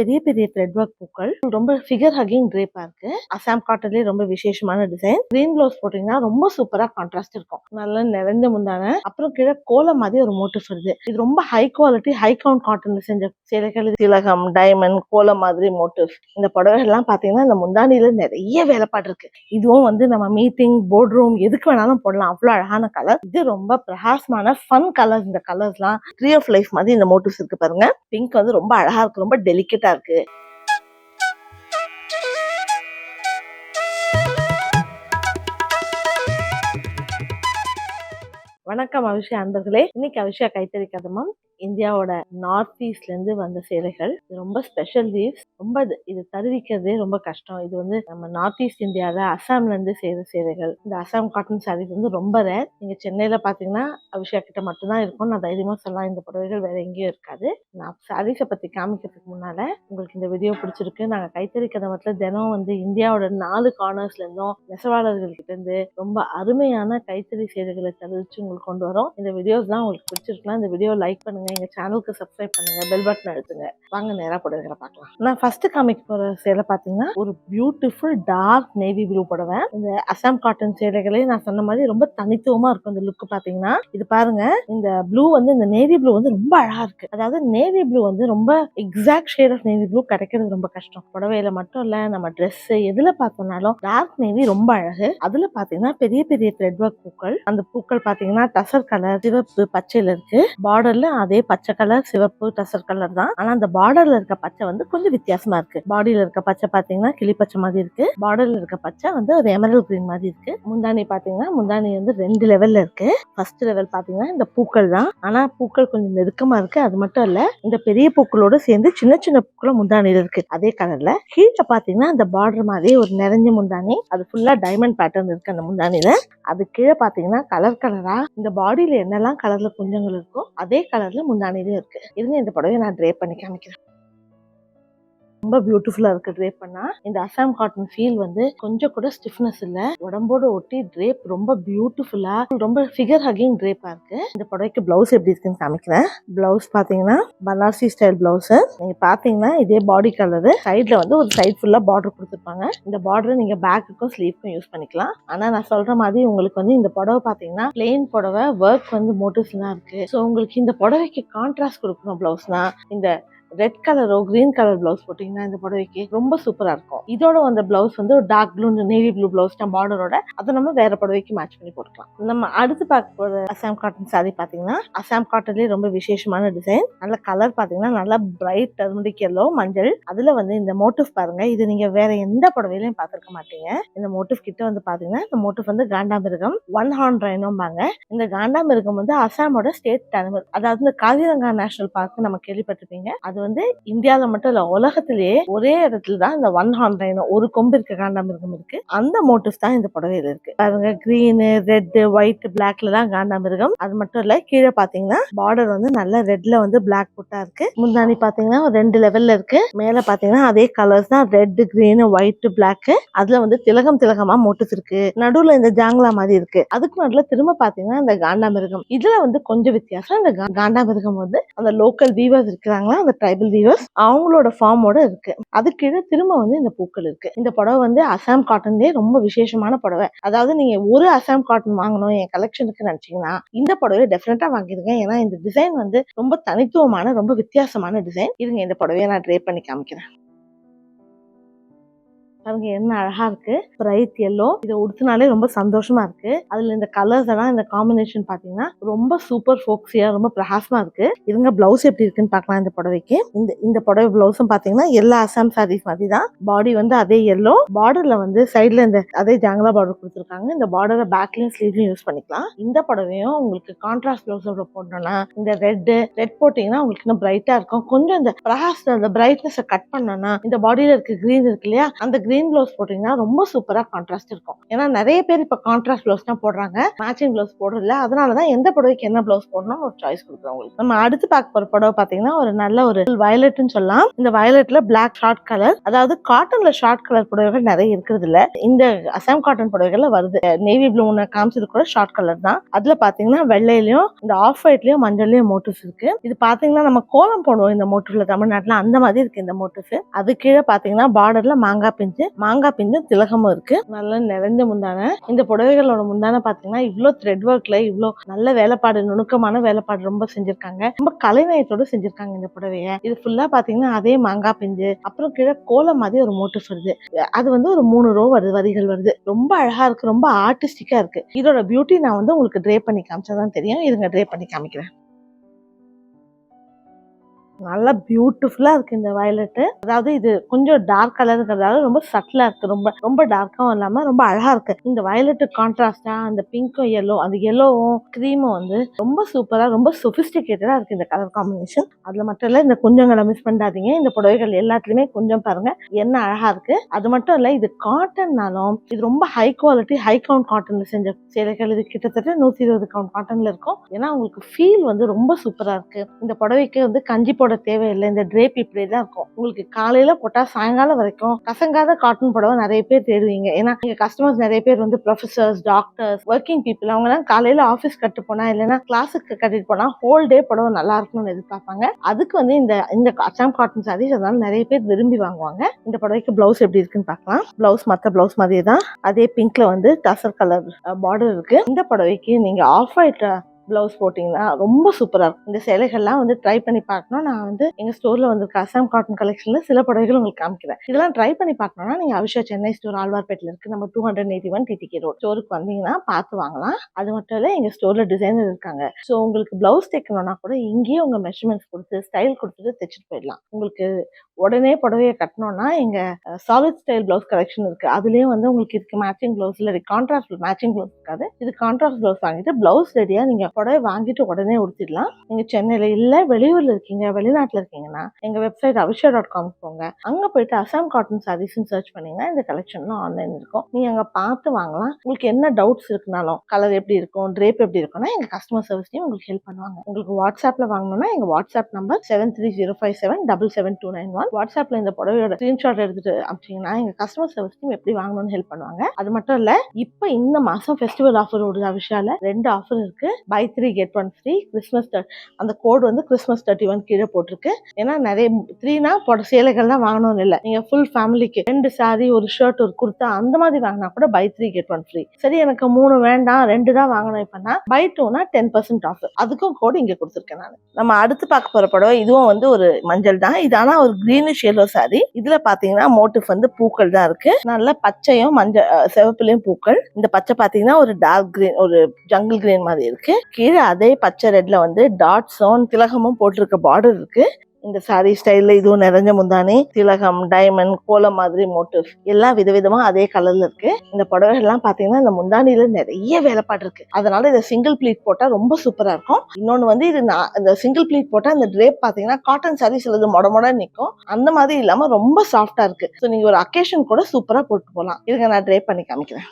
பெரிய பெரிய thread work பூக்கள். ரொம்ப ஃபிகர் ஹக்கிங் ட்ரேப்பா இருக்கு அசாம் காட்டன்லயே ரொம்ப விசேஷமான டிசைன் கிரீன் ப்ளவுஸ் போட்டீங்கன்னா ரொம்ப சூப்பரா கான்ட்ராஸ்ட் இருக்கும். நல்லா நிறைஞ்ச முந்தான. அப்புறம் கீழே கோலம் மாதிரி ஒரு மோட்டிவ் வருது. இது ரொம்ப ஹை குவாலிட்டி ஹை கவுண்ட் காட்டன்ல செஞ்ச சேலைகள். திலகம் டைமண்ட் கோலம் மாதிரி மோட்டிவ் இந்த புடவை எல்லாம் பாத்தீங்கன்னா இந்த முந்தானில நிறைய வேலைப்பாடு இருக்கு. இதுவும் வந்து நம்ம மீட்டிங் போர்ட் ரூம் எதுக்கு வேணாலும் போடலாம். அவ்வளவு அழகான கலர் இது ரொம்ப பிரகாசமான ஃபன் கலர் இந்த கலர்ஸ்லாம் ட்ரீ ஆஃப் லைஃப் மாதிரி இந்த மோட்டிவ்ஸ் இருக்கு பாருங்க. பிங்க் வந்து ரொம்ப அழகா இருக்கு. ரொம்ப டெலிகேட்டா இருக்கு. வணக்கம் அவிஷா அன்பர்களே. இன்னைக்கு அவிஷா கைத்தறி கதமம் இந்தியாவோட நார்த் ஈஸ்ட்லேருந்து வந்த சேலைகள் இது ரொம்ப ஸ்பெஷல் லீவ்ஸ் ரொம்ப இது தருவிக்கிறதே ரொம்ப கஷ்டம். இது வந்து நம்ம நார்த் ஈஸ்ட் இந்தியாவில் அசாம்லேருந்து செய்கிற சேலைகள் இந்த அசாம் காட்டன் சாரீஸ் வந்து ரொம்ப ரேர் நீங்கள் சென்னையில் பார்த்தீங்கன்னா அபிஷேக் கிட்ட மட்டும்தான் இருக்கும். நான் தைரியமாக சொல்லலாம் இந்த புடவைகள் வேறு எங்கேயும் இருக்காது. நான் சாரீஸை பற்றி காமிக்கிறதுக்கு முன்னால் உங்களுக்கு இந்த வீடியோ பிடிச்சிருக்கு. நாங்கள் கைத்தறி கதமத்தில் தினம் வந்து இந்தியாவோட நாலு கார்னர்ஸ்லேருந்தும் நெசவாளர்கள்கிட்டேருந்து ரொம்ப அருமையான கைத்தறி சேலைகளை தெரிவித்து உங்களுக்கு கொண்டு வரோம். இந்த வீடியோஸ் தான் உங்களுக்கு பிடிச்சிருக்கலாம். இந்த வீடியோ லைக் பண்ணுங்கள் எங்கள் சேனலுக்கு சப்ஸ்கிரைப் பண்ணுங்க. பெல் பட்டன் அழுத்துங்க. வாங்க நேராக புடவைகளை பார்க்கலாம். நான் ஃபஸ்ட்டு காமிக்க போகிற சேலை பார்த்தீங்கன்னா ஒரு பியூட்டிஃபுல் டார்க் நேவி ப்ளூ புடவை. இந்த அசாம் காட்டன் சேலைகளே நான் சொன்ன மாதிரி ரொம்ப தனித்துவமாக இருக்கும். இந்த லுக் பார்த்தீங்கன்னா இது பாருங்க. இந்த ப்ளூ வந்து இந்த நேவி ப்ளூ வந்து ரொம்ப அழகாக இருக்குது அதாவது நேவி ப்ளூ வந்து ரொம்ப exact shade of navy blue கிடைக்கிறது ரொம்ப கஷ்டம். புடவையில மட்டும் இல்லை நம்ம ட்ரெஸ்ஸு எதில் பார்த்தோம்னாலும் டார்க் நேவி ரொம்ப அழகு. அதில் பார்த்தீங்கன்னா பெரிய பெரிய த்ரெட் ஒர்க் பூக்கள். அந்த பூக்கள் பார்த்தீங்கன்னா டசர் கலர் சிவப்பு பச்சையில் இருக்குது பார்டரில் அதே பச்சை கலர் சிவப்பு டசர் கலர் தான். ஆனா அந்த பார்டர்ல இருக்க பச்சை வந்து கொஞ்சம் வித்தியாசமா இருக்கு. பாடியில இருக்க பச்சை பாத்தீங்கன்னா கிளி பச்சை மாதிரி இருக்கு. பார்டர்ல இருக்க பச்சை வந்து ஒரு எமரல் கிரீன் மாதிரி இருக்கு. முந்தானி பாத்தீங்கன்னா முந்தானி வந்து ரெண்டு லெவல்ல இருக்கு. ஃபர்ஸ்ட் லெவல் பாத்தீங்கன்னா இந்த பூக்கள் தான். ஆனா பூக்கள் கொஞ்சம் நெருக்கமா இருக்கு. அது மட்டும் இல்ல இந்த பெரிய பூக்களோட சேர்ந்து சின்ன சின்ன பூக்களும் முந்தானியில இருக்கு. அதே கலர்ல கீழே பாத்தீங்கன்னா அந்த பார்டர் மாதிரி ஒரு நிறைஞ்ச முந்தானி அது ஃபுல்லா டைமண்ட் பேட்டர்ன் இருக்கு அந்த முந்தானியில அது கீழே பாத்தீங்கன்னா கலர் கலரா இந்த பாடியில என்னெல்லாம் கலர்ல குஞ்சங்கள் இருக்கோ அதே கலர்ல முந்தானிலையும் இருக்கு. இருங்க இந்த புடவையை நான் ட்ரே பண்ணி காமிக்கிறேன். ரொம்ப பியூட்டிஃபுல்லா இருக்கு ட்ரேப் பண்ணா. இந்த அசாம் காட்டன் ஃபீல் வந்து கொஞ்சம் கூட ஸ்டிஃப்னஸ் இல்ல. உடம்போட ஒட்டி ட்ரேப் ரொம்ப பியூட்டிஃபுல்லா ரொம்ப ஃபிகர் ஹக்கிங் ட்ரேப்பா இருக்கு. இந்த புடவைக்கு பிளவுஸ் எப்படி இருக்குன்னு காமிக்கிறேன். பிளவுஸ் பாத்தீங்கன்னா பனாரசி ஸ்டைல் பிளவுஸ் நீங்க பாத்தீங்கன்னா இதே பாடி கலரு சைட்ல வந்து ஒரு சைட் ஃபுல்லா பார்டர் கொடுத்துருப்பாங்க. இந்த பார்டர் நீங்க பேக்குக்கும் ஸ்லீவ்க்கும் யூஸ் பண்ணிக்கலாம். ஆனா நான் சொல்ற மாதிரி உங்களுக்கு வந்து இந்த புடவை பாத்தீங்கன்னா பிளெயின் புடவை ஒர்க் வந்து மோட்டிவ்ஸ் தான் இருக்கு. ஸோ உங்களுக்கு இந்த புடவைக்கு கான்ட்ராஸ்ட் கொடுக்கணும் பிளவுஸ்னா இந்த ரெட் கலரோ கிரீன் கலர் பிளவுஸ் போட்டீங்கன்னா இந்த புடவைக்கு ரொம்ப சூப்பரா இருக்கும். இதோட வந்த பிளவுஸ் வந்து ஒரு dark blue navy blue blouse பார்டரோட அதை நம்ம வேற புடவைக்கு மேட்ச் பண்ணி போட்டுக்கலாம். நம்ம அடுத்து பார்க்க போற அசாம் காட்டன் சாரி பாத்தீங்கன்னா அசாம் காட்டன்லேயே ரொம்ப விசேஷமான டிசைன் நல்ல கலர் பாத்தீங்கன்னா நல்லா பிரைட் டர்மரிக் எல்லோ மஞ்சள். அதுல வந்து இந்த மோட்டிவ் பாருங்க. இது நீங்க வேற எந்த புடவையிலையும் பார்த்துருக்க மாட்டீங்க. இந்த மோட்டிவ் கிட்ட வந்து பாத்தீங்கன்னா இந்த மோட்டிவ் வந்து காண்டாமிருகம் ஒன் ஹார்ன் ரைனோம்பாங்க இந்த காண்டாமிருகம் வந்து அசாமோட ஸ்டேட் அனிமல் அதாவது இந்த காசிரங்கா நேஷனல் பார்க் நம்ம கேள்விப்பட்டிருப்பீங்க. அது வந்து இந்தியாவில மட்டும் இல்ல உலகத்திலேயே ஒரே இடத்துல தான் இந்த ஒன் ஹார்ன் ரைனோ ஒரு கொம்பு இருக்க காண்டாமிருகம் இருக்கு. அந்த மோட்டிவ்ஸ் தான் இந்த புடவையில இருக்கு. பாருங்க கிரீனு ரெட் ஒயிட் பிளாக்ல தான் காண்டாமிருகம். அது மட்டும் இல்ல கீழே பாத்தீங்கன்னா பார்டர் வந்து நல்ல ரெட்ல வந்து பிளாக் புட்டா இருக்கு. முந்தானி பாத்தீங்கன்னா ஒரு ரெண்டு லெவல்ல இருக்கு. மேல பாத்தீங்கன்னா அதே கலர்ஸ் தான் ரெட் கிரீன் ஒயிட் பிளாக் அதுல வந்து திலகம் திலகமா மோட்டிவ்ஸ் இருக்கு. நடுவுல இந்த ஜாங்லா மாதிரி இருக்கு. அதுக்கு நடுவுல திரும்ப பாத்தீங்கன்னா இந்த காண்டாமிருகம். இதுல வந்து கொஞ்சம் வித்தியாசம் இந்த கா- காண்டாமிருகம் வந்து அந்த லோக்கல் வீவர்ஸ் இருக்கிறாங்களா அந்த ட்ரைபல் வீவர்ஸ் அவங்களோட ஃபார்மோட இருக்கு. அதுக்கு கீழே திரும்ப வந்து இந்த பூக்கள் இருக்கு. இந்த புடவை வந்து அசாம் காட்டன்லேயே ரொம்ப விசேஷமான புடவை. அதாவது நீங்க ஒரு அசாம் காட்டன் வாங்கணும் என் கலெக்ஷனுக்கு நினைச்சீங்கன்னா இந்த புடவை டெஃபினட்டா வாங்கிடுங்க. ஏன்னா இந்த டிசைன் வந்து ரொம்ப தனித்துவமான ரொம்ப வித்தியாசமான டிசைன் இருங்க இந்த புடவையை நான் ட்ரே பண்ணி காமிக்கிறேன். பாருங்க என்ன அழகா இருக்கு. பிரைட் எல்லோ இதை உடுத்தினாலே ரொம்ப சந்தோஷமா இருக்கு. அதுல இந்த கலர்ஸ் எல்லாம் இந்த காம்பினேஷன் பாத்தீங்கன்னா ரொம்ப சூப்பர் ஃபோக்ஸியா ரொம்ப பிரகாசமா இருக்கு. இதுங்க பிளவுஸ் எப்படி இருக்குன்னு பாக்கலாம் இந்த புடவைக்கு. இந்த இந்த புடவை பிளவுஸும் பாத்தீங்கன்னா எல்லா அசாம் சாரீஸ் மாதிரி தான் பாடி வந்து அதே எல்லோ பார்டர்ல வந்து சைடுல இந்த அதே ஜாங்கலா பார்டர் கொடுத்துருக்காங்க. இந்த பார்டரை பேக்லயும் ஸ்லீவ்லயும் யூஸ் பண்ணிக்கலாம். இந்த புடவையும் உங்களுக்கு கான்ட்ராஸ்ட் பிளவுஸோட போட்டோம்னா இந்த ரெட் ரெட் போட்டீங்கன்னா உங்களுக்கு இன்னும் பிரைட்டா இருக்கும். கொஞ்சம் இந்த பிரகாச அந்த பிரைட்னஸ் கட் பண்ணோம்னா இந்த பாடியில இருக்க கிரீன் இருக்கு இல்லையா அந்த கிரீன் க்ரீன் ப்ளவுஸ் போட்டீங்கன்னா ரொம்ப சூப்பராக கான்ட்ராஸ்ட் இருக்கும். ஏன்னா நிறைய பேர் இப்போ கான்ட்ராஸ்ட் ப்ளவுஸ் தான் போடுறாங்க. மேட்சிங் ப்ளவுஸ் போடுறதில்ல. அதனாலதான் எந்த புடவைக்கு என்ன ப்ளவுஸ் போடணும் ஒரு சாய்ஸ் கொடுக்குறோம் உங்களுக்கு நம்ம அடுத்து பார்க்க போகிற புடவை பார்த்தீங்கன்னா ஒரு நல்ல ஒரு வயலட்னு சொல்லலாம். இந்த வயலட்ல பிளாக் ஷார்ட் கலர் அதாவது காட்டன்ல ஷார்ட் கலர் புடவைகள் நிறைய இருக்கிறது இல்ல இந்த அசாம் காட்டன் புடவைகள்ல வருது. நேவி ப்ளூ காமிச்சது கூட ஷார்ட் கலர் தான். அதுல பாத்தீங்கன்னா வெள்ளையிலயும் இந்த ஆஃப் ஒயிட்லயும் மஞ்சள்லயும் மோட்டிவ்ஸ் இருக்கு. இது பாத்தீங்கன்னா நம்ம கோலம் போடுவோம் இந்த மோட்டிவ்ல தமிழ்நாட்டுல. அந்த மாதிரி இருக்கு இந்த மோட்டிவ்ஸ் அது கீழே பாத்தீங்கன்னா பார்டர்ல மாங்காய் பிஞ்சு மாங்காய் பிஞ்சும் திலகமும் இருக்கு. நல்ல நிறைஞ்ச முந்தான. இந்த புடவைகளோட முந்தான பாத்தீங்கன்னா இவ்வளவு த்ரெட் ஒர்க்ல இவ்வளோ நல்ல வேலைப்பாடு நுணுக்கமான வேலைப்பாடு ரொம்ப செஞ்சிருக்காங்க. ரொம்ப கலைநயத்தோட செஞ்சிருக்காங்க இந்த புடவைய. இது ஃபுல்லா பாத்தீங்கன்னா அதே மாங்காய் பிஞ்சு அப்புறம் கீழே கோலம் மாதிரி ஒரு மோட்டிவ் வருது அது வந்து ஒரு மூணு ரோ வருது வரிகள் வருது. ரொம்ப அழகா இருக்கு ரொம்ப ஆர்டிஸ்டிக்கா இருக்கு. இதோட பியூட்டி நான் வந்து உங்களுக்கு ட்ரே பண்ணி காமிச்சாதான் தெரியும். இருங்க ட்ரே பண்ணி காமிக்கிறேன். நல்லா பியூட்டிஃபுல்லா இருக்கு இந்த வயலட்டு அதாவது இது கொஞ்சம் டார்க் கலருங்கிறதால ரொம்ப சட்டிலா இருக்கு. ரொம்ப ரொம்ப டார்க்காவும் இல்லாம ரொம்ப அழகா இருக்கு. இந்த வயலட்டு கான்ட்ராஸ்டா அந்த பிங்க்கும் எல்லோ அந்த எல்லோவும் க்ரீமும் வந்து ரொம்ப சூப்பரா ரொம்ப சொபிஸ்டிகேட்டடா இருக்கு இந்த கலர் காம்பினேஷன் அதுல மட்டும் இல்ல இந்த குஞ்சங்களை மிஸ் பண்ணாதீங்க. இந்த புடவைகள் எல்லாத்துலயுமே கொஞ்சம் பாருங்க என்ன அழகா இருக்கு. அது மட்டும் இல்ல இது காட்டன்னாலும் இது ரொம்ப ஹை குவாலிட்டி ஹை கவுண்ட் காட்டன்ல செஞ்ச சேலைகள். இது கிட்டத்தட்ட நூத்தி இருபது கவுண்ட் காட்டன்ல இருக்கும். ஏன்னா உங்களுக்கு ஃபீல் வந்து ரொம்ப சூப்பரா இருக்கு. இந்த புடவைக்கு வந்து கஞ்சி போட தேவையில்லை. இந்த ட்ரேப் இப்படி தான் இருக்கும். உங்களுக்கு காலையில போட்டா சாயங்காலம் வரைக்கும் கசங்காத காட்டன் புடவை நிறைய பேர் தேடுவீங்க. ஏன்னா நீங்க கஸ்டமர்ஸ் நிறைய பேர் வந்து ப்ரொஃபசர்ஸ் டாக்டர்ஸ் ஒர்க்கிங் பீப்புள் அவங்க எல்லாம் காலையில ஆஃபீஸ் கட்டு போனா இல்லைன்னா கிளாஸுக்கு கட்டிட்டு போனா ஹோல் டே புடவை நல்லா இருக்கணும்னு எதிர்பார்ப்பாங்க. அதுக்கு வந்து இந்த இந்த அச்சாம் காட்டன் சாரீஸ் அதனால நிறைய பேர் விரும்பி வாங்குவாங்க. இந்த புடவைக்கு பிளவுஸ் எப்படி இருக்குன்னு பார்க்கலாம். பிளவுஸ் மற்ற பிளவுஸ் மாதிரியே தான். அதே பிங்க்ல வந்து டசர் கலர் பார்டர் இருக்கு. இந்த புடவைக்கு நீங்க ஆஃப் ஒயிட் பிளவுஸ் போட்டிங்கன்னா ரொம்ப சூப்பராக இருக்கும். இந்த சேலைகள்லாம் வந்து ட்ரை பண்ணி பார்க்கணும். நான் வந்து எங்கள் ஸ்டோரில் வந்திருக்க அசாம் காட்டன் கலெக்ஷனில் சில புடவைகள் உங்களுக்கு காமிக்கிறேன். இதெல்லாம் ட்ரை பண்ணி பார்க்கணும்னா நீங்கள் அவிஷா சென்னை ஸ்டோர் ஆழ்வார்பேட்டில் இருக்குது நம்ம two hundred eighty one TTK road ஸ்டோருக்கு வந்தீங்கன்னா பார்த்து வாங்கலாம். அது மட்டும் இல்லை எங்கள் ஸ்டோரில் டிசைனர் இருக்காங்க. ஸோ உங்களுக்கு பிளவுஸ் தைக்கணும்னா கூட இங்கேயே உங்கள் மெஷர்மெண்ட்ஸ் கொடுத்து ஸ்டைல் கொடுத்துட்டு தைச்சிட்டு போயிடலாம். உங்களுக்கு உடனே புடவையை கட்டணும்னா எங்கள் சாலிட் ஸ்டைல் பிளவுஸ் கலெக்ஷன் இருக்குது அதுலேயும் வந்து உங்களுக்கு இதுக்கு மேட்சிங் பிளவுஸ் இல்லை கான்ட்ராஸ்ட் மேட்சிங் பிளவுஸ் இருக்காது. இது கான்ட்ராஸ்ட் பிளவுஸ் வாங்கிட்டு பிளவுஸ் ரெடியாக நீங்கள் புடவை வாங்கிட்டு உடனே உடுத்திடலாம். நீங்க சென்னையில இல்ல வெளியூர்ல இருக்கீங்க வெளிநாட்டுல இருக்கீங்கன்னா எங்க வெப்சைட் அவிஷா டாட் காம் போங்க. அங்க போயிட்டு அசாம் காட்டன் சாரீஸ்னு சர்ச் பண்ணீங்கன்னா இந்த கலெக்ஷன்லாம் ஆன்லைன் இருக்கும். நீங்க அங்க பார்த்து வாங்கலாம். உங்களுக்கு என்ன டவுட்ஸ் இருக்குனாலும் கலர் எப்படி இருக்கும் ட்ரேப் எப்படி இருக்கும்னா எங்க கஸ்டமர் சர்வீஸ் டீம் உங்களுக்கு ஹெல்ப் பண்ணுவாங்க. உங்களுக்கு வாட்ஸ்அப்ல வாங்கணும்னா எங்க WhatsApp number seven three zero five seven double seven two nine one வாட்ஸ்அப்ல இந்த புடவையோட ஸ்கிரீன்ஷாட் எடுத்துட்டு அமிச்சிங்கன்னா எங்க கஸ்டமர் சர்வீஸ் டீம் எப்படி வாங்கணும்னு ஹெல்ப் பண்ணுவாங்க. அது மட்டும் இல்ல இப்போ இந்த மாசம் ஃபெஸ்டிவல் ஆஃபர் ஓடுது அவிஷால. ரெண்டு ஆஃபர் இருக்கு. Buy three get one free Christmas அந்த கோட் வந்து கிறிஸ்மஸ் தேர்ட்டி ஒன் கீழே போட்டிருக்கு. ஏன்னா நிறைய த்ரீனா போட சேலைகள் தான் வாங்கணும்னு இல்லை. நீங்க ஃபுல் ஃபேமிலிக்கு ரெண்டு சாரி ஒரு ஷர்ட் ஒரு குர்த்தா அந்த மாதிரி வாங்கினா கூட buy three get one free சரி எனக்கு மூணு வேண்டாம் ரெண்டு தான் வாங்கணும் இப்பனா பை டூனா டென் பர்சன்ட் ஆஃபர் அதுக்கும் கோடு இங்க கொடுத்துருக்கேன் நான். நம்ம அடுத்து பார்க்க போற படம் இதுவும் வந்து ஒரு மஞ்சள் தான். இது ஆனா ஒரு கிரீனிஷ் எல்லோ சாரி இதுல பாத்தீங்கன்னா மோட்டிவ் வந்து பூக்கள் தான் இருக்கு. நல்ல பச்சையும் மஞ்சள் அஹ், பூக்கள். இந்த பச்சை பாத்தீங்கன்னா ஒரு டார்க் கிரீன் ஒரு ஜங்கிள் கிரீன் மாதிரி இருக்கு. கீழே அதே பச்சை ரெட்ல வந்து டாட்ஸும் திலகமும் போட்டிருக்க பார்டர் இருக்கு. இந்த சாரி ஸ்டைல்ல இதுவும் நிறைஞ்ச முந்தானே திலகம் டைமண்ட் கோலம் மாதிரி மோட்டிவ் எல்லாம் விதவிதமா அதே கலர்ல இருக்கு. இந்த புடவைகள் எல்லாம் பாத்தீங்கன்னா இந்த முந்தானில நிறைய வேலைப்பாடு இருக்கு. அதனால இதை சிங்கிள் ப்ளீட் போட்டா ரொம்ப சூப்பரா இருக்கும். இன்னொன்னு வந்து இது நான் இந்த சிங்கிள் ப்ளீட் போட்டா இந்த ட்ரேப் பாத்தீங்கன்னா காட்டன் சாரி சிலது மொட மொட அந்த மாதிரி இல்லாம ரொம்ப சாஃப்டா இருக்கு. ஸோ நீங்க ஒரு அக்கேஷன் கூட சூப்பரா போட்டு போகலாம் இதுங்க நான் ட்ரேப் பண்ணி காமிக்கிறேன்.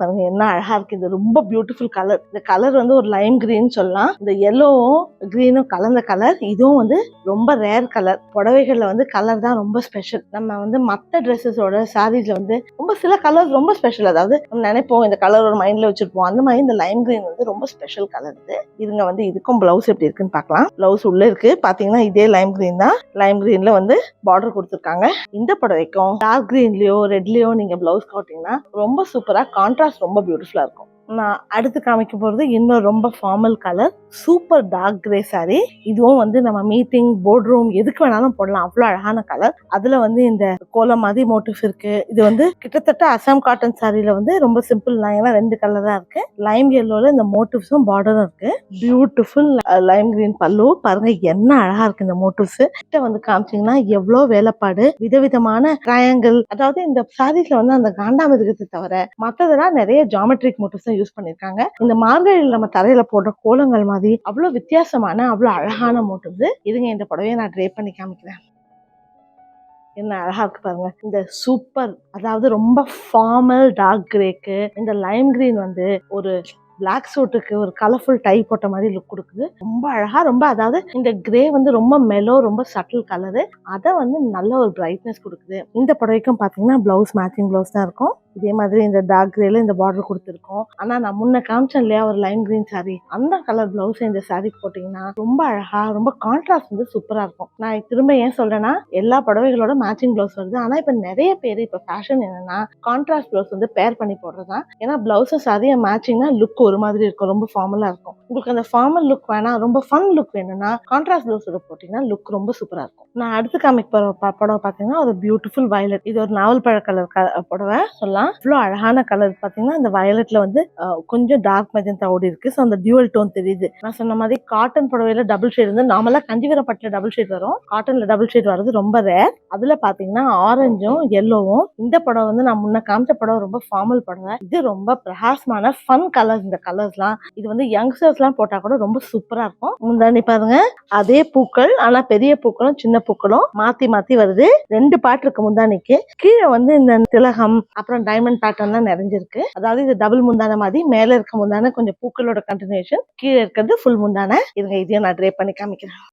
பாருங்க என்ன அழகா இருக்கு. இது ரொம்ப பியூட்டிஃபுல் கலர் இந்த கலர் வந்து ஒரு லைம் கிரீன் சொல்லலாம். இந்த எல்லோவும் கிரீனும் கலந்த கலர் இதுவும் வந்து ரொம்ப ரேர் கலர் புடவைகள்ல வந்து கலர் தான் ரொம்ப ஸ்பெஷல் நம்ம வந்து மற்ற ட்ரெஸ்ஸஸோட சாரீஸ்ல வந்து ரொம்ப சில கலர் ரொம்ப ஸ்பெஷல் அதாவது நம்ம நினைப்போம் இந்த கலர் ஒரு மைண்ட்ல வச்சிருப்போம். அந்த மாதிரி இந்த லைம் கிரீன் வந்து ரொம்ப ஸ்பெஷல் கலர் இது. இதுங்க வந்து இதுக்கும் பிளவுஸ் எப்படி இருக்குன்னு பார்க்கலாம். பிளவுஸ் உள்ள இருக்கு. பாத்தீங்கன்னா இதே லைம் கிரீன் தான். லைம் கிரீன்ல வந்து பார்டர் கொடுத்துருக்காங்க. இந்த புடவைக்கும் டார்க் கிரீன்லயோ ரெட்லயோ நீங்க பிளவுஸ் போட்டீங்கன்னா ரொம்ப சூப்பரா கான்ட்ராஸ்ட் ரொம்ப பியூட்டிஃபுல்லா இருக்கும். நான் அடுத்து காமிக்க போறது இன்னும் ரொம்ப formal colour super dark grey sari இதுவும் வந்து நம்ம மீட்டிங் போர்ட் ரூம் எதுக்கு வேணாலும் போடலாம். அவ்வளோ அழகான கலர் அதுல வந்து இந்த கோலம் மாதிரி மோட்டிவ் இருக்கு. இது வந்து கிட்டத்தட்ட அசாம் காட்டன் சாரியில வந்து ரொம்ப சிம்பிள் லைனா ரெண்டு கலர் தான் இருக்கு. லைம் எல்லோல இந்த மோட்டிவ்ஸும் பார்டரும் இருக்கு. பியூட்டிஃபுல் லைம் கிரீன் பல்லு. பாருங்க என்ன அழகா இருக்கு இந்த மோட்டிவ்ஸ் கிட்ட வந்து காமிச்சீங்கன்னா எவ்வளோ வேலைப்பாடு. விதவிதமான ட்ரையாங்கிள் அதாவது இந்த சாரீஸ்ல வந்து அந்த காண்டாமிருகத்தை தவிர மத்ததெல்லாம் நிறைய ஜாமெட்ரிக் மோட்டிவ்ஸ் யூஸ் பண்ணியிருக்காங்க இந்த மார்கழியில் நம்ம தரையில போடுற கோலங்கள் மாதிரி அவ்வளோ வித்தியாசமான அவ்வளோ அழகான மோட்டிவ்ஸ் இதுங்க இந்த புடவையை நான் ட்ரே பண்ணி காமிக்கிறேன். என்ன அழகா இருக்கு பாருங்க. இந்த சூப்பர் அதாவது ரொம்ப ஃபார்மல் டார்க் கிரேக்கு இந்த லைம் கிரீன் வந்து ஒரு பிளாக் சூட்டுக்கு ஒரு கலர்ஃபுல் டை போட்ட மாதிரி லுக் கொடுக்குது. ரொம்ப அழகா ரொம்ப அதாவது இந்த கிரே வந்து ரொம்ப மெலோ ரொம்ப சட்டில் கலரு அதை வந்து நல்ல ஒரு பிரைட்னஸ் கொடுக்குது. இந்த புடவைக்கும் பார்த்தீங்கன்னா ப்ளவுஸ் மேட்சிங் ப்ளவுஸ் தான் இருக்கும். இதே மாதிரி இந்த டார்க் கிரேல இந்த பார்டர் கொடுத்துருக்கோம். ஆனால் நான் முன்ன காமிச்சேன் இல்லையா ஒரு லைம் கிரீன் சாரி அந்த கலர் பிளவுஸ் இந்த சாரிக்கு போட்டிங்கன்னா ரொம்ப அழகா ரொம்ப கான்ட்ராஸ்ட் வந்து சூப்பராக இருக்கும். நான் திரும்ப ஏன் சொல்கிறேன்னா எல்லா புடவைகளோட மேட்சிங் பிளவுஸ் வருது. ஆனால் இப்போ நிறைய பேர் இப்போ ஃபேஷன் என்னன்னா கான்ட்ராஸ்ட் பிளவுஸ் வந்து பேர் பண்ணி போடுறதா ஏன்னா பிளவுஸும் சாரியும் மேட்சிங்னா லுக் ஒரு மாதிரி இருக்கும் ரொம்ப ஃபார்மலாக இருக்கும். உங்களுக்கு அந்த ஃபார்மல் லுக் வேணாம் ரொம்ப ஃபன் லுக் வேணும்னா கான்ட்ராஸ்ட் பிளவுஸோட போட்டிங்கன்னா லுக் ரொம்ப சூப்பராக இருக்கும். நான் அடுத்து காமிக்க போற ப- புடவை ஒரு பியூட்டிஃபுல் வயலட் இது ஒரு நாவல் பழ கலர் புடவை சொல்லலாம். இவ்வளோ அழகான கலர் பாத்தீங்கன்னா இந்த வயலட்ல வந்து கொஞ்சம் டார்க் மெஜந்தா ஓடி இருக்கு. ஸோ அந்த டியூவல் டோன் தெரியுது. நான் சொன்ன மாதிரி காட்டன் புடவையில டபுள் ஷேட் வந்து நார்மலாக கஞ்சிவரப்பட்டில் டபுள் ஷேட் வரும் காட்டன்ல டபுள் ஷேட் வர்றது ரொம்ப ரேர் அதுல பாத்தீங்கன்னா ஆரஞ்சும் எல்லோவும் இந்த புடவை வந்து நான் முன்ன காமிச்ச புடவை ரொம்ப ஃபார்மல் புடவை. இது ரொம்ப பிரகாசமான ஃபன் கலர்ஸ் இந்த கலர்ஸ்லாம் இது வந்து யங்ஸ்டர்ஸ்லாம் போட்டா கூட ரொம்ப சூப்பரா இருக்கும். முந்தாண்டி பாருங்க. அதே பூக்கள் ஆனா பெரிய பூக்களும் சின்ன பூக்களும் மாத்தி மாத்தி வருது. ரெண்டு பாட்டு இருக்கு முந்தானிக்கு கீழே வந்து இந்த திலகம் அப்புறம் டைமண்ட் பேட்டர்ன்லாம் நிறைஞ்சிருக்கு. அதாவது இது டபுள் முந்தான மாதிரி மேல இருக்க முந்தான கொஞ்சம் பூக்களோட கண்டினியூஷன் கீழே இருக்கிறது ஃபுல் முந்தான. இதுங்க இதையும் நான் ட்ரே பண்ணி காமிக்கிறேன்.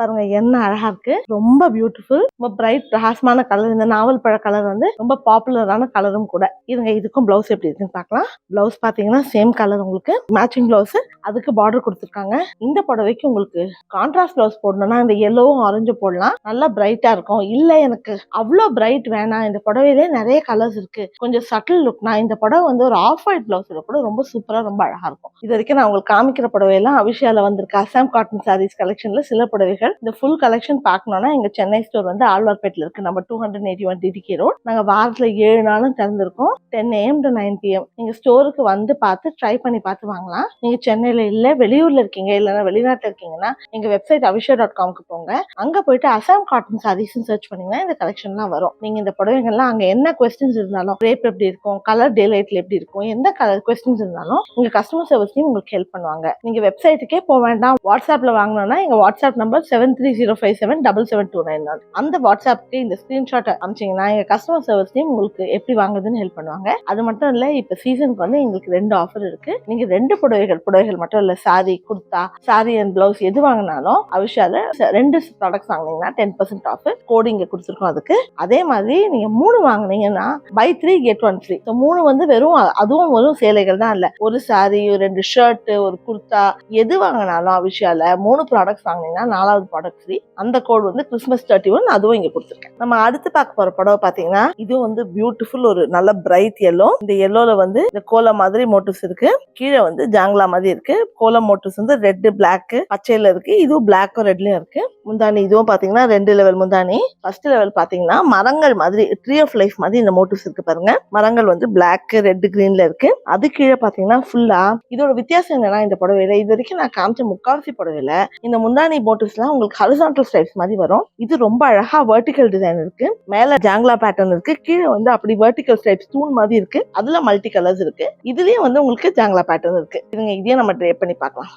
பாருங்க என்ன அழகா இருக்கு. ரொம்ப பியூட்டிஃபுல் ரொம்ப பிரைட் பிரகாசமான கலர் இந்த நாவல் பழ கலர் வந்து ரொம்ப பாப்புலரான கலரும் கூட. இதுங்க இதுக்கும் பிளவுஸ் எப்படி இருக்குன்னு பார்க்கலாம். பிளவுஸ் பாத்தீங்கன்னா சேம் கலர் உங்களுக்கு. மேட்சிங் பிளவுஸ் அதுக்கு பார்டர் கொடுத்துருக்காங்க. இந்த புடவைக்கு உங்களுக்கு கான்ட்ராஸ்ட் பிளவுஸ் போடணும்னா இந்த எல்லோவும் ஆரஞ்சு போடலாம். நல்லா பிரைட்டா இருக்கும். இல்ல எனக்கு அவ்வளோ பிரைட் வேணாம். இந்த புடவையிலே நிறைய கலர்ஸ் இருக்கு. கொஞ்சம் சட்டில் லுக்னா இந்த புடவை வந்து ஒரு ஆஃப் ஒயிட் பிளவுஸ்ல கூட ரொம்ப சூப்பரா ரொம்ப அழகா இருக்கும். இது வரைக்கும் நான் உங்களுக்கு காமிக்கிற புடவையெல்லாம் அபிஷியால வந்திருக்க. அசாம் காட்டன் சாரீஸ் கலெக்ஷன்ல சில புடவைகள் இந்த ஃபுல் கலெக்ஷன் பார்க்கணும்னா எங்க சென்னை ஸ்டோர் வந்து ஆழ்வார்பேட்டில் இருக்கு. நம்ம two hundred eighty one TTK road நாங்க வாரத்துல ஏழு நாளும் திறந்திருக்கோம். Ten AM to nine PM நீங்க ஸ்டோருக்கு வந்து பார்த்து ட்ரை பண்ணி பார்த்து வாங்கலாம். நீங்க சென்னையில இல்ல வெளியூர்ல இருக்கீங்க இல்லைன்னா வெளிநாட்டுல இருக்கீங்கன்னா எங்க வெப்சைட் அபிஷா டாட் காம்க்கு போங்க. அங்க போயிட்டு அசாம் காட்டன் சாரீஸ் சர்ச் பண்ணீங்கன்னா இந்த கலெக்ஷன்லாம் வரும். நீங்க இந்த புடவைகள்லாம் அங்க என்ன கொஸ்டின்ஸ் இருந்தாலும் ரேப் எப்படி இருக்கும் கலர் டேலைட்ல எப்படி இருக்கும் எந்த கலர் கொஸ்டின்ஸ் இருந்தாலும் உங்க கஸ்டமர் சர்வீஸ்லயும் உங்களுக்கு ஹெல்ப் பண்ணுவாங்க. நீங்க வெப்சைட்டுக்கே போக வேண்டாம். வாட்ஸ்அப்ல வாங்கணும்னா எங்க WhatsApp number seven three zero five seven double seven two nine அந்த வாட்ஸ்அப்க்கு இந்த ஸ்கிரீன்ஷாட் அமிச்சிங்கன்னா எங்கள் கஸ்டமர் சர்வீஸ்லயும் உங்களுக்கு எப்படி வாங்குறதுன்னு ஹெல்ப் பண்ணுவாங்க. அது மட்டும் இல்லை இப்போ சீசனுக்கு வந்து எங்களுக்கு ரெண்டு ஆஃபர் இருக்கு. நீங்கள் ரெண்டு புடவைகள் புடவைகள் மட்டும் இல்லை சாரி குர்தா சாரி அண்ட் பிளவுஸ் எது வாங்கினாலும் அவிஷால ரெண்டு ப்ராடக்ட்ஸ் வாங்குனீங்கன்னா டென் பர்சன்ட் ஆஃப் கோடி இங்கே கொடுத்துருக்கோம் அதுக்கு. அதே மாதிரி நீங்கள் மூணு வாங்கினீங்கன்னா buy three get one free so மூணு வந்து வெறும் அதுவும் வெறும் சேலைகள் தான் இல்லை. ஒரு சாரி ரெண்டு ஷர்ட் ஒரு குர்தா எது வாங்கினாலும் அவிஷால மூணு ப்ராடக்ட்ஸ் வாங்கினீங்கன்னா நாலாவது ப்ராடக்ட் ஃப்ரீ அந்த கோட் வந்து கிறிஸ்மஸ் தேர்ட்டி ஒன் அதுவும் இங்க கொடுத்துருக்கேன். நம்ம அடுத்து பார்க்க போற படம் பாத்தீங்கன்னா இது வந்து பியூட்டிஃபுல் ஒரு நல்ல பிரைட் எல்லோ இந்த எல்லோல வந்து இந்த கோலம் மாதிரி மோட்டிவ்ஸ் இருக்கு. கீழே வந்து ஜாங்லா மாதிரி இருக்கு. கோலம் மோட்டிவ்ஸ் வந்து ரெட் பிளாக் பச்சையில இருக்கு. இதுவும் பிளாக்கும் ரெட்லயும் இருக்கு. முந்தானி இதுவும் பாத்தீங்கன்னா ரெண்டு லெவல் முந்தானி ஃபர்ஸ்ட் லெவல் பாத்தீங்கன்னா மரங்கள் மாதிரி ட்ரீ ஆஃப் லைஃப் மாதிரி இந்த மோட்டிவ்ஸ் இருக்கு பாருங்க. மரங்கள் வந்து பிளாக் ரெட் கிரீன்ல இருக்கு. அது கீழே பாத்தீங்கன்னா ஃபுல்லா இதோட வித்தியாசம் என்னன்னா இந்த புடவையில இது வரைக்கும் நான் காமிச்ச முக்காவாசி புடவையில இந்த முந்தானி மோட்டிவ்ஸ்லாம் உங்களுக்கு ஹரிசான்டல் ஸ்டைப்ஸ் மாதிரி வரும். இது ரொம்ப அழகா வெர்டிக்கல் டிசைன் இருக்கு. மேல ஜாங்லா பேட்டர்ன் இருக்கு. கீழே வந்து அப்படி வெர்டிக்கல் ஸ்டைப்ஸ் தூண் மாதிரி இருக்கு. அதுல மல்டி கலர்ஸ் இருக்கு. இதுலயும் வந்து உங்களுக்கு ஜாங்லா பேட்டர்ன் இருக்கு. இதுங்க இதையும் நம்ம ட்ரே பண்ணி பார்க்கலாம்.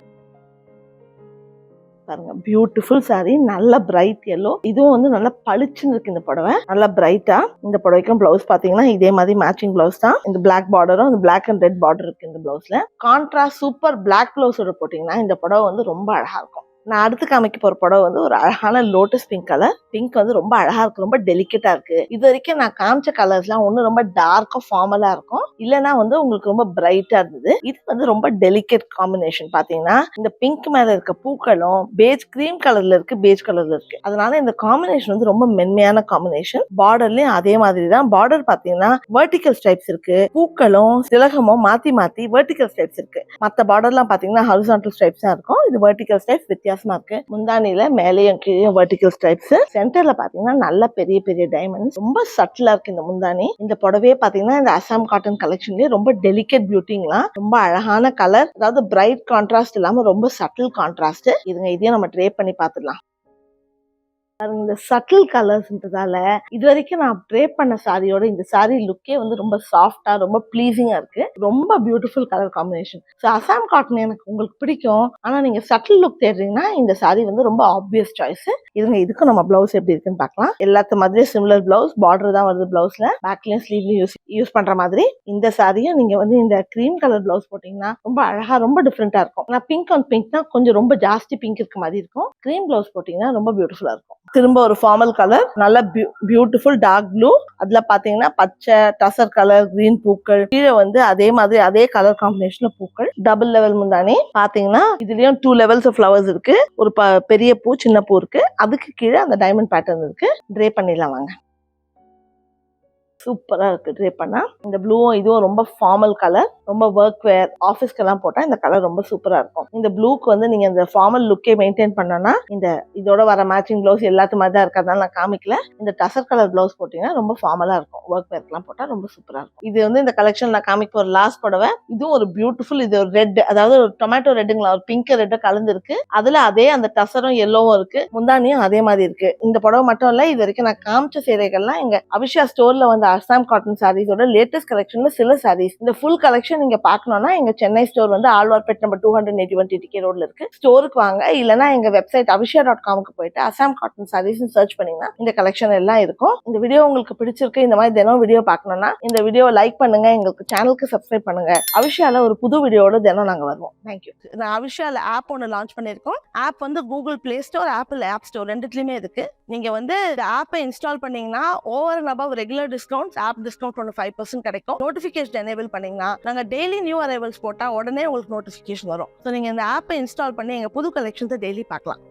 பாருங்க பியூட்டிஃபுல் சாரி நல்ல பிரைட் எல்லோ இதுவும் வந்து நல்லா பளிச்சுன்னு இருக்கு இந்த புடவை. நல்ல பிரைட்டா இந்த புடவைக்கும் பிளவுஸ் பாத்தீங்கன்னா இதே மாதிரி மேட்சிங் பிளவுஸ் தான். இந்த பிளாக் பார்டரும் இந்த பிளாக் அண்ட் ரெட் பார்டர் இருக்கு இந்த பிளவுஸ்ல கான்ட்ராஸ்ட் சூப்பர் பிளாக் பிளவுஸோட போட்டீங்கன்னா இந்த புடவை வந்து ரொம்ப அழகா இருக்கும். நான் அடுத்து காமிக்க போற புடவை வந்து ஒரு அழகான லோட்டஸ் பிங்க் கலர் பிங்க் வந்து ரொம்ப அழகா இருக்கு ரொம்ப டெலிகேட்டா இருக்கு. இது வரைக்கும் நான் காமிச்ச கலர்ஸ்லாம் ஒண்ணு ரொம்ப டார்க்கா ஃபார்மலா இருக்கும். இல்லைன்னா வந்து உங்களுக்கு ரொம்ப பிரைட்டா இருந்தது. இது வந்து ரொம்ப டெலிகேட் காம்பினேஷன் பாத்தீங்கன்னா இந்த பிங்க் மேல இருக்க பூக்களும் பேஜ் கிரீம் கலர்ல இருக்கு பேஜ் கலர்ல இருக்கு. அதனால இந்த காம்பினேஷன் வந்து ரொம்ப மென்மையான காம்பினேஷன் பார்டர்லயும் அதே மாதிரி தான் பார்டர் பாத்தீங்கன்னா வேர்டிக்கல் ஸ்டைப்ஸ் இருக்கு. பூக்களும் திலகமும் மாத்தி மாத்தி வேர்டிக்கல் ஸ்டைப்ஸ் இருக்கு. மத்த பார்டர்லாம் பாத்தீங்கன்னா ஹரிசான்டல் ஸ்டைப்ஸ் தான் இருக்கும். இது வேர்டிக்கல் ஸ்டைப்ஸ் வித்தியாசம் டாலர்ஸ் மார்க்கு முந்தானியில மேலேயும் கீழே வெர்டிகல் ஸ்டைப்ஸ் சென்டர்ல பாத்தீங்கன்னா நல்ல பெரிய பெரிய டைமண்ட்ஸ் ரொம்ப சட்டிலா இருக்கு இந்த முந்தானி. இந்த புடவையே பாத்தீங்கன்னா இந்த அசாம் காட்டன் கலெக்ஷன்லயே ரொம்ப டெலிகேட் பியூட்டிங்களா ரொம்ப அழகான கலர் அதாவது பிரைட் கான்ட்ராஸ்ட் இல்லாம ரொம்ப சட்டில் கான்ட்ராஸ்ட் இதுங்க இதையும் நம்ம ட்ரே பண்ணி பாத்துக்கலாம் இந்த சட்டில் கலர்ஸ்ன்றதால இது வரைக்கும் நான் ப்ரே பண்ண சாரியோட இந்த சாரி லுக்கே வந்து ரொம்ப சாஃப்டா ரொம்ப ப்ளீசிங்கா இருக்கு. ரொம்ப beautiful colour combination so Assam cotton எனக்கு உங்களுக்கு பிடிக்கும். ஆனா நீங்க சட்டில் லுக் தேடுறீங்கன்னா இந்த சாரி வந்து ரொம்ப ஆப்வியஸ் சாய்ஸ் இதுங்க இதுக்கும் நம்ம பிளவுஸ் எப்படி இருக்குன்னு பார்க்கலாம். எல்லாத்த மாதிரியே சிமிலர் பிளவுஸ் பார்டர் தான் வருது பிளவுஸ்ல பேக்லயும் ஸ்லீவ்லயும் யூஸ் யூஸ் பண்ற மாதிரி இந்த சாரியும் நீங்க வந்து இந்த க்ரீம் கலர் பிளவுஸ் போட்டீங்கன்னா ரொம்ப அழகா ரொம்ப டிஃப்ரெண்டா இருக்கும். ஆனா பிங்க் ஆன் பிங்க்னா கொஞ்சம் ரொம்ப ஜாஸ்தி பிங்க் இருக்க மாதிரி இருக்கும். க்ரீம் பிளவுஸ் போட்டீங்கன்னா ரொம்ப பியூட்டிஃபுல்லா இருக்கும். திரும்ப ஒரு ஃபார்மல் கலர் நல்ல பியூட்டிஃபுல் டார்க் ப்ளூ அதுல பாத்தீங்கன்னா பச்சை டசர் கலர் கிரீன் பூக்கள். கீழே வந்து அதே மாதிரி அதே கலர் காம்பினேஷன்ல பூக்கள். டபுள் லெவல் முந்தானே பாத்தீங்கன்னா இதுலயும் டூ லெவல்ஸ் ஆஃப் ஃப்ளவர்ஸ் இருக்கு. ஒரு ப- பெரிய பூ சின்ன பூ இருக்கு. அதுக்கு கீழே அந்த டைமண்ட் பேட்டர்ன் இருக்கு. ட்ரே பண்ணிடலாம் வாங்க. சூப்பராக இருக்கு. ட்ரே பண்ணால் இந்த ப்ளூவும் இதுவும் ரொம்ப ஃபார்மல் கலர் ரொம்ப ஒர்க் வேர் ஆஃபீஸ்க்கெல்லாம் போட்டால் இந்த கலர் ரொம்ப சூப்பராக இருக்கும். இந்த ப்ளூக்கு வந்து நீங்கள் இந்த ஃபார்மல் லுக்கே மெயின்டைன் பண்ணோன்னா இந்த இதோட வர மேட்சிங் ப்ளவுஸ் எல்லாத்து மாதிரி தான் இருக்கிறதுனால நான் காமிக்கல. இந்த டசர் கலர் ப்ளவுஸ் போட்டிங்கன்னா ரொம்ப ஃபார்மலாக இருக்கும். ஒர்க் வேர்க்கெல்லாம் போட்டால் ரொம்ப சூப்பராக இருக்கும். இது வந்து இந்த கலெக்ஷன் நான் காமிக்க ஒரு லாஸ்ட் புடவை. இதுவும் ஒரு பியூட்டிஃபுல் இது ஒரு ரெட் அதாவது ஒரு டொமேட்டோ ரெட்டுங்களா ஒரு பிங்க் ரெட்டு கலந்துருக்கு. அதில் அதே அந்த டசரும் எல்லோவும் இருக்கு. முந்தானியும் அதே மாதிரி இருக்கு. இந்த புடவை மட்டும் இல்லை இது வரைக்கும் நான் காமிச்ச சேலைகள்லாம் எங்கள் அபிஷா ஸ்டோரில் வந்து அசாம் காட்டன் சாரீஸோட லேட்டஸ்ட் கலெக்ஷன்ல சில சாரீஸ் இந்த ஃபுல் கலெக்ஷன் நீங்க பார்க்கணும்னா எங்க சென்னை ஸ்டோர் வந்து Alwarpet number two hundred eighty one TTK ரோட்ல இருக்கு. ஸ்டோருக்கு வாங்க. இல்லைன்னா எங்க வெப்சைட் அபிஷா டாட் காமுக்கு போயிட்டு அசாம் காட்டன் சாரீஸ் சர்ச் பண்ணீங்கன்னா இந்த கலெக்ஷன் எல்லாம் இருக்கும். இந்த வீடியோ உங்களுக்கு பிடிச்சிருக்கு இந்த மாதிரி தினம் வீடியோ பார்க்கணும்னா இந்த வீடியோவை லைக் பண்ணுங்க எங்களுக்கு சேனலுக்கு சப்ஸ்கிரைப் பண்ணுங்க. அபிஷால ஒரு புது வீடியோட தினம் நாங்க வருவோம். தேங்க்யூ நான் அபிஷால ஆப் ஒன்று லான்ச் பண்ணியிருக்கோம். ஆப் வந்து Google play store Apple app store ரெண்டுத்துலையுமே இருக்கு. நீங்க வந்து ஆப்பை இன்ஸ்டால் பண்ணீங்கன்னா over and above regular discounts app discount ஒன்று ஃபைவ் பர்சன்ட் கிடைக்கும். நோட்டிஃபிகேஷன் எனேபிள் பண்ணீங்கன்னா நாங்க டெய்லி நியூ அரைவல்ஸ் போட்டா உடனே உங்களுக்கு நோட்டிஃபிகேஷன் வரும். ஸோ நீங்க இந்த ஆப்பை இன்ஸ்டால் பண்ணி எங்க புது கலெக்ஷன்ஸை டெய்லி பார்க்கலாம்.